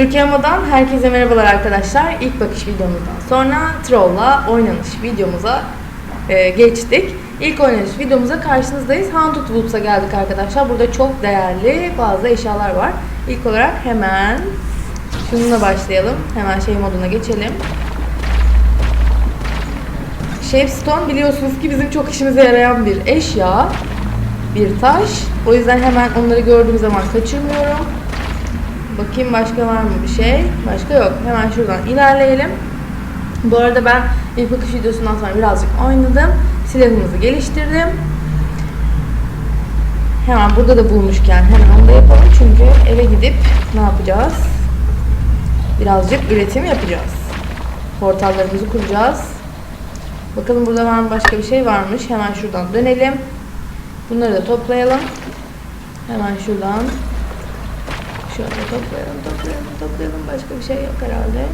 Türkiye Moda'dan herkese merhabalar arkadaşlar. İlk bakış videomuzdan sonra Troll'la oynanış videomuza e, geçtik. İlk oynanış videomuza karşınızdayız. Haunted Woods'a geldik arkadaşlar. Burada çok değerli bazı eşyalar var. İlk olarak hemen şununla başlayalım. Hemen şey moduna geçelim. Shapestone biliyorsunuz ki bizim çok işimize yarayan bir eşya. Bir taş. O yüzden hemen onları gördüğüm zaman kaçırmıyorum. Bakayım başka var mı bir şey? Başka yok. Hemen şuradan ilerleyelim. Bu arada ben ilk bakış videosundan sonra birazcık oynadım. Silahımızı geliştirdim. Hemen burada da bulmuşken hemen onu da yapalım. Çünkü eve gidip ne yapacağız? Birazcık üretim yapacağız. Portallarımızı kuracağız. Bakalım burada var mı başka bir şey varmış. Hemen şuradan dönelim. Bunları da toplayalım. Hemen şuradan Şöyle toplayalım, toplayalım, toplayalım. Başka bir şey yok herhalde.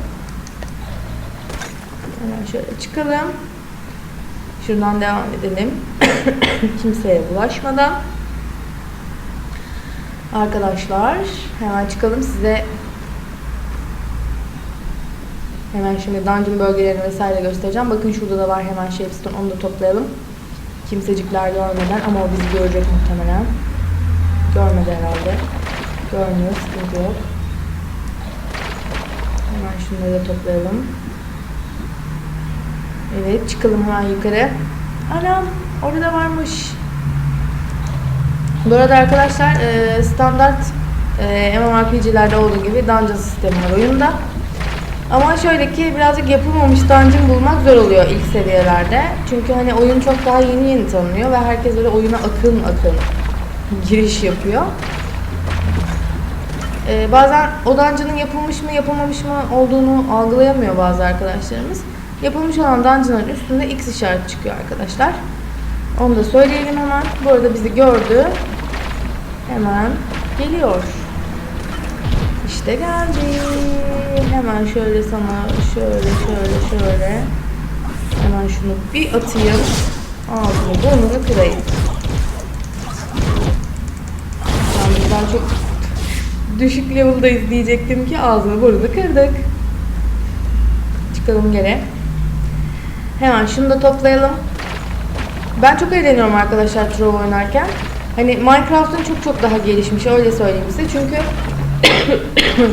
Hemen şöyle çıkalım. Şuradan devam edelim. Kimseye bulaşmadan. Arkadaşlar hemen çıkalım size hemen şimdi dungeon bölgelerini vesaire göstereceğim. Bakın şurada da var hemen Shapestone onu da toplayalım. Kimsecikler görmeden ama o bizi görecek muhtemelen. Görmedi herhalde. Görmüyor, sıkıntı yok. Hemen şunları da toplayalım. Evet, çıkalım hemen yukarı. Anam, orada varmış. Bu arada arkadaşlar e, standart e, MMORPG'lerde olduğu gibi dungeon sistemi var oyunda. Ama şöyle ki birazcık yapılmamış dungeon bulmak zor oluyor ilk seviyelerde. Çünkü hani oyun çok daha yeni yeni tanınıyor ve herkes böyle oyuna akın akın giriş yapıyor. Ee, bazen o dungeon'ın yapılmış mı yapılmamış mı olduğunu algılayamıyor bazı arkadaşlarımız. Yapılmış olan dungeon'ların üstünde X işareti çıkıyor arkadaşlar. Onu da söyleyelim hemen. Bu arada bizi gördü. Hemen geliyor. İşte geldi. Hemen şöyle sana şöyle şöyle şöyle hemen şunu bir atayım. Ağzını burnunu kırayım. Yani ben çok düşük level'dayız diyecektim ki ağzını burnunu kırdık. Çıkalım geri. Hemen şunu da toplayalım. Ben çok eğleniyorum arkadaşlar Trove oynarken. Hani Minecraft'ın çok çok daha gelişmiş öyle söyleyeyim size. Çünkü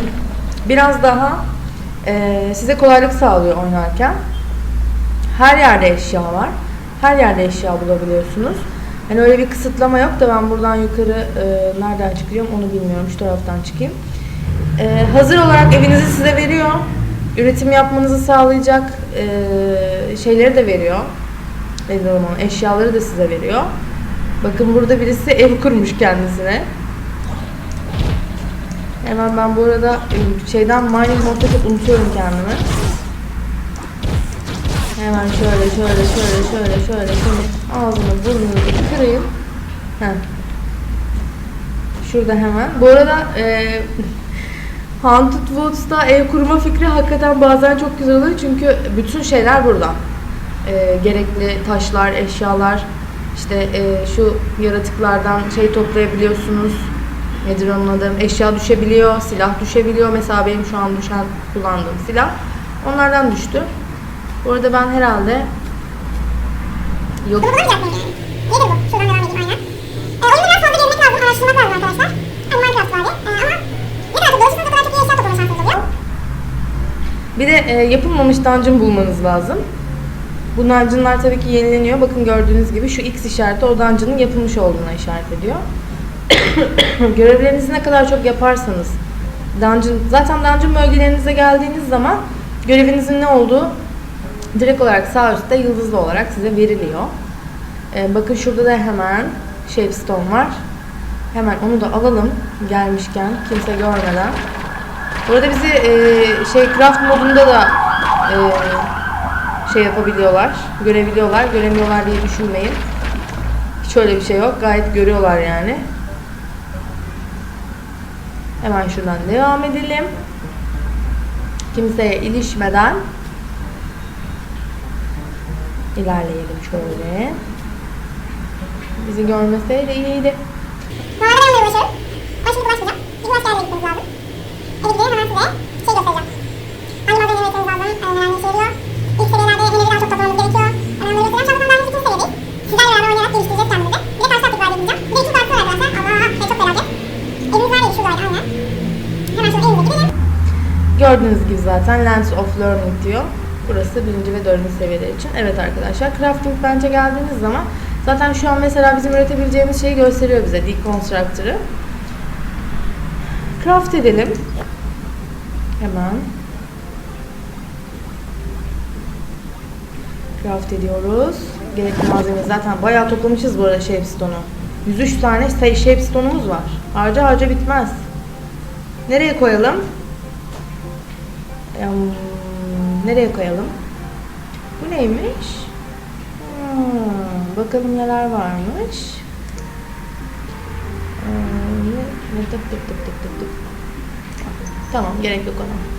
biraz daha e, size kolaylık sağlıyor oynarken. Her yerde eşya var. Her yerde eşya bulabiliyorsunuz. Hani öyle bir kısıtlama yok da ben buradan yukarı e, nereden çıkıyorum onu bilmiyorum. Şu taraftan çıkayım. E, hazır olarak evinizi size veriyor. Üretim yapmanızı sağlayacak e, şeyleri de veriyor. Nedir onun? Eşyaları da size veriyor. Bakın burada birisi ev kurmuş kendisine. Hemen ben bu arada e, şeyden mining modda unutuyorum kendimi. Hemen şöyle şöyle şöyle şöyle şöyle şöyle ağzını burnunu kırayım. Heh. Şurada hemen. Bu arada e, Haunted Woods'ta ev kurma fikri hakikaten bazen çok güzel oluyor çünkü bütün şeyler burada. E, gerekli taşlar, eşyalar, işte e, şu yaratıklardan şey toplayabiliyorsunuz. Nedir onun adı? Eşya düşebiliyor, silah düşebiliyor. Mesela benim şu an düşen kullandığım silah. Onlardan düştü. Bu arada ben herhalde yok. Bir de e, yapılmamış dungeon bulmanız lazım. Bu dungeonlar tabii ki yenileniyor. Bakın gördüğünüz gibi şu X işareti o dungeon'ın yapılmış olduğuna işaret ediyor. Görevlerinizi ne kadar çok yaparsanız dungeon, zaten dungeon bölgelerinize geldiğiniz zaman görevinizin ne olduğu direkt olarak sağ üstte yıldızlı olarak size veriliyor. E, bakın şurada da hemen Shapestone var. Hemen onu da alalım gelmişken kimse görmeden. Burada bizi e, şey craft modunda da e, şey yapabiliyorlar, görebiliyorlar. Göremiyorlar diye düşünmeyin. Hiç öyle bir şey yok. Gayet görüyorlar yani. Hemen şuradan devam edelim. Kimseye ilişmeden ilerleyelim şöyle. Bizi görmeseydi iyiydi. Normalde ben bunu başarım. Ben şimdi başlayacağım. Bizim askerle gitmemiz lazım. Eve gidelim hemen size şey göstereceğim. Hangi malzemeleri üretmemiz lazım? Neler işe yarıyor? İlk seviyelerde neleri daha çok toplamamız gerekiyor? Ben onları göstereceğim. Şahsen ben ikinci seviyedeyiz. Sizlerle beraber oynayarak geliştireceğiz kendimizi. Bir de karşı taktik var diyeceğim. Bir de iki farklı var arkadaşlar. Allah çok felaket. Evimiz neredeydi? Şuradaydı aynen. Hemen şöyle evimize gidelim. Gördüğünüz gibi zaten Lens of Learning diyor. Burası birinci ve dördüncü seviyeler için. Evet arkadaşlar Crafting Bench'e geldiğiniz zaman zaten şu an mesela bizim üretebileceğimiz şeyi gösteriyor bize Deconstructor'ı. Craft edelim. Hemen. Craft ediyoruz. Gerekli malzemeyi zaten bayağı toplamışız bu arada Shapestone'u. 103 tane şey- Shapestone'umuz var. Harca harca bitmez. Nereye koyalım? Em, nereye koyalım? Bu neymiş? Hmm, bakalım neler varmış. Ne- tık tık tık tık tık. Tamam gerek yok ona.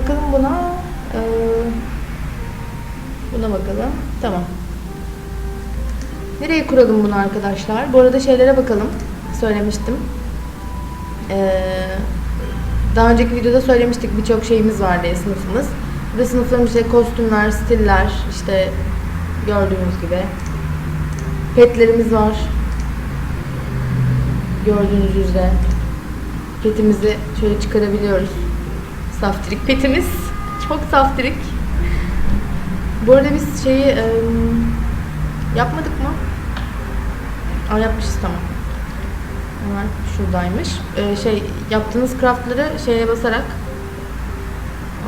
Bakalım buna. ee, buna bakalım. Tamam. Nereye kuralım bunu arkadaşlar? Bu arada şeylere bakalım. Söylemiştim. Ee, daha önceki videoda söylemiştik birçok şeyimiz var diye sınıfımız. Burada sınıflarımız işte kostümler, stiller, işte gördüğünüz gibi. Petlerimiz var. Gördüğünüz üzere. Petimizi şöyle çıkarabiliyoruz. Saftirik petimiz. Çok saftirik. Bu arada biz şeyi em, yapmadık mı? Aa yapmışız tamam. Hemen şuradaymış. Ee, şey yaptığınız craftları şeye basarak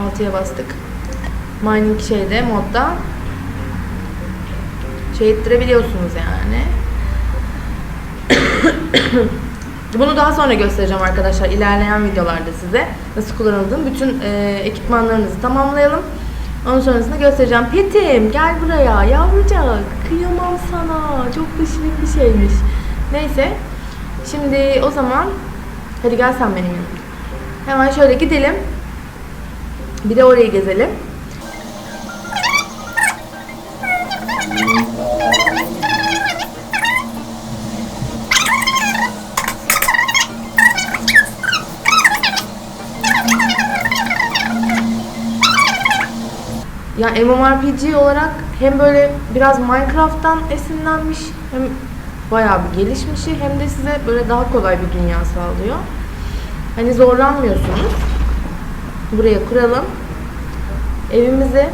altıya bastık. Mining şeyde modda şey ettirebiliyorsunuz yani. Bunu daha sonra göstereceğim arkadaşlar ilerleyen videolarda size nasıl kullanıldığını. Bütün e, ekipmanlarınızı tamamlayalım. Ondan sonrasında göstereceğim. Petim gel buraya yavrucak. Kıyamam sana. Çok da şirin bir şeymiş. Neyse. Şimdi o zaman hadi gel sen benim. Hemen şöyle gidelim. Bir de orayı gezelim. Ya MMORPG olarak hem böyle biraz Minecraft'tan esinlenmiş hem bayağı bir gelişmişi hem de size böyle daha kolay bir dünya sağlıyor. Hani zorlanmıyorsunuz. Buraya kuralım. Evimizi.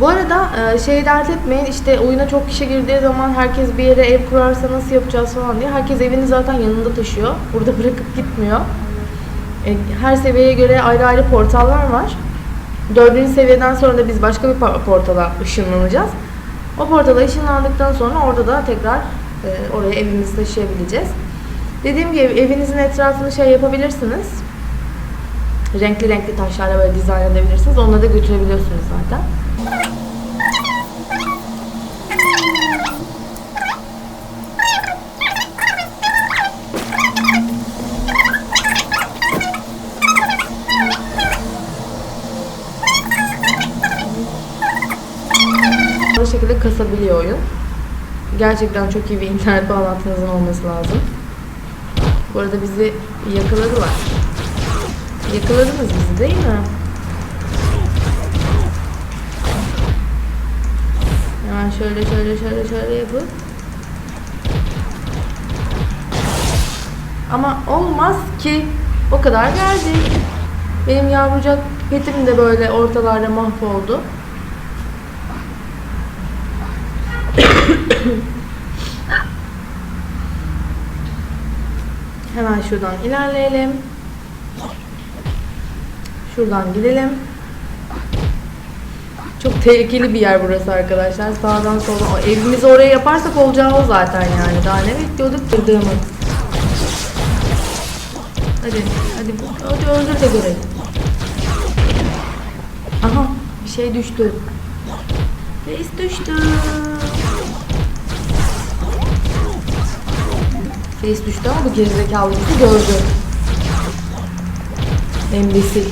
Bu arada e, şey dert etmeyin işte oyuna çok kişi girdiği zaman herkes bir yere ev kurarsa nasıl yapacağız falan diye. Herkes evini zaten yanında taşıyor. Burada bırakıp gitmiyor. E, Her seviyeye göre ayrı ayrı portallar var. Dördüncü seviyeden sonra da biz başka bir portala ışınlanacağız. O portala ışınlandıktan sonra orada da tekrar e, oraya evimizi taşıyabileceğiz. Dediğim gibi evinizin etrafını şey yapabilirsiniz. Renkli renkli taşlarla böyle dizayn edebilirsiniz. Onları da götürebiliyorsunuz zaten. Bu şekilde kasabiliyor oyun. Gerçekten çok iyi bir internet bağlantınızın olması lazım. Bu arada bizi yakaladılar. Yakaladınız bizi değil mi? Hemen şöyle şöyle şöyle şöyle yapıp Ama olmaz ki o kadar geldik. Benim yavrucak petim de böyle ortalarda mahvoldu. Hemen şuradan ilerleyelim. Şuradan gidelim. Çok tehlikeli bir yer burası arkadaşlar. Sağdan soldan. O Evimizi oraya yaparsak olacağı o zaten yani. Daha ne bekliyorduk kırdığımı. Hadi, hadi, hadi öldür de görelim. Aha, bir şey düştü. Reis düştü. Reis düştü ama bu gerizekalı bizi gördü. Embesil.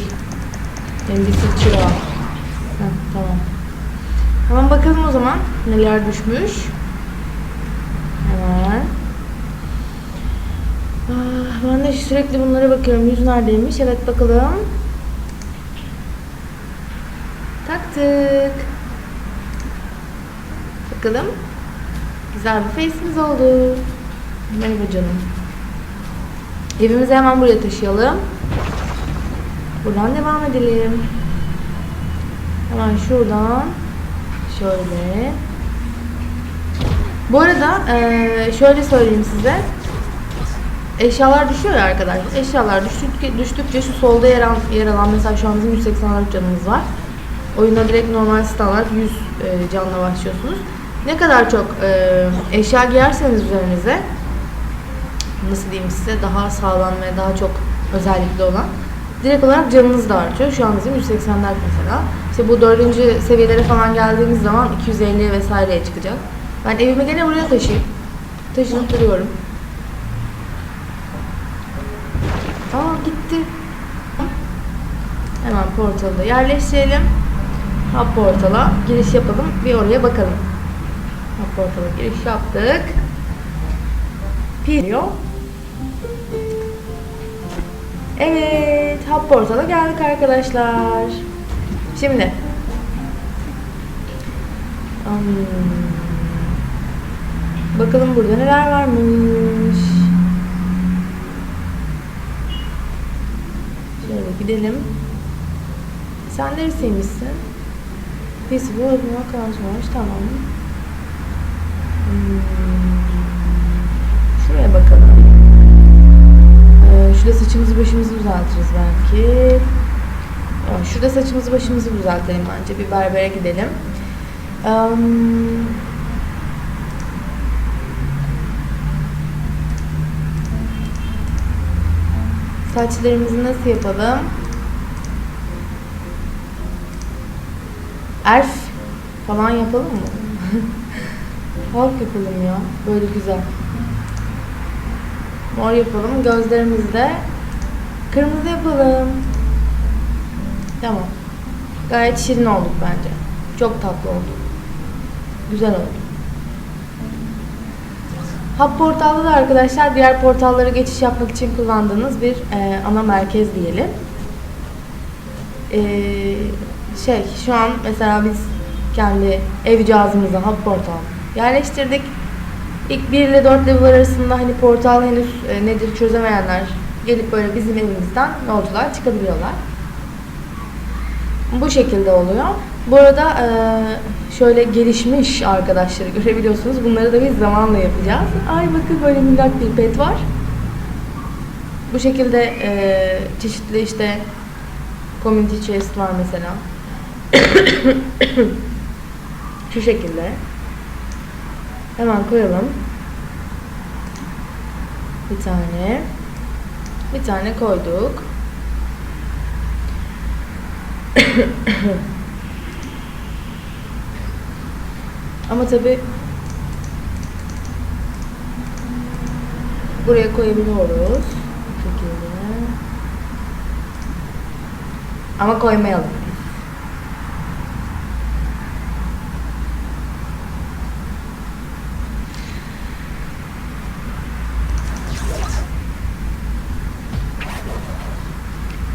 Embesil çırağı. Heh, tamam. Hemen bakalım o zaman neler düşmüş. Hemen. Ah, ben de sürekli bunlara bakıyorum. Yüz neredeymiş? Evet bakalım. Taktık. Bakalım. Güzel bir face'imiz oldu. Merhaba canım. Evimizi hemen buraya taşıyalım. Buradan devam edelim. Hemen şuradan şöyle. Bu arada eee, şöyle söyleyeyim size. Eşyalar düşüyor ya arkadaşlar. Eşyalar düştükçe, düştükçe şu solda yer, al, yer alan mesela şu an bizim 184 canımız var. Oyunda direkt normal standart 100 e, canla başlıyorsunuz. Ne kadar çok e, eşya giyerseniz üzerinize nasıl diyeyim size daha sağlam ve daha çok özellikli olan direkt olarak canınız da artıyor. Şu an bizim 184 mesela. İşte bu dördüncü seviyelere falan geldiğimiz zaman 250 vesaireye çıkacak. Ben evimi gene buraya taşıyıp taşınıp duruyorum. Aa gitti. Hemen portalı da yerleştirelim. Hub portala giriş yapalım. Bir oraya bakalım. Hub portala giriş yaptık. Piliyor. Evet, Hub portala geldik arkadaşlar. Şimdi Hmm. Bakalım burada neler varmış. Şöyle gidelim. Sen neresiymişsin? Peaceful Open Account var. Tamam. Hmm. Şuraya bakalım. Ee, şurada saçımızı başımızı düzeltiriz belki. Ya, şurada saçımızı başımızı düzeltelim bence. Bir berbere gidelim. Saçlarımızı nasıl yapalım? Elf falan yapalım mı? Halk yapalım ya. Böyle güzel. Mor yapalım. Gözlerimizi de kırmızı yapalım. Tamam. Gayet şirin olduk bence. Çok tatlı oldu. Güzel oldu. Hub portalda da arkadaşlar diğer portallara geçiş yapmak için kullandığınız bir e, ana merkez diyelim. E, şey şu an mesela biz kendi ev cihazımıza Hub portal yerleştirdik. İlk 1 ile 4 level arasında hani portal henüz e, nedir çözemeyenler gelip böyle bizim evimizden yolculuğa çıkabiliyorlar. Bu şekilde oluyor. Bu arada e, şöyle gelişmiş arkadaşları görebiliyorsunuz. Bunları da biz zamanla yapacağız. Ay bakın böyle minnak bir pet var. Bu şekilde e, çeşitli işte community chest var mesela. Şu şekilde. Hemen koyalım. Bir tane. Bir tane koyduk. Ama tabi buraya koyabiliyoruz. Ama koymayalım.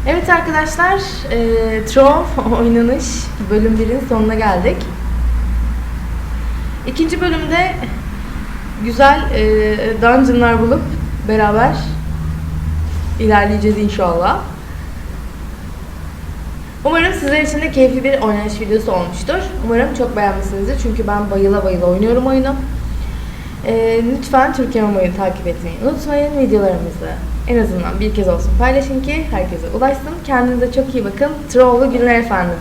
Evet arkadaşlar, e, Trove oynanış bölüm 1'in sonuna geldik. İkinci bölümde güzel e, dungeonlar bulup beraber ilerleyeceğiz inşallah. Umarım sizler için de keyifli bir oynanış videosu olmuştur. Umarım çok beğenmişsinizdir çünkü ben bayıla bayıla oynuyorum oyunu. E, lütfen Türkiye Mamayı takip etmeyi unutmayın. Videolarımızı en azından bir kez olsun paylaşın ki herkese ulaşsın. Kendinize çok iyi bakın. Troll'lu günler efendim.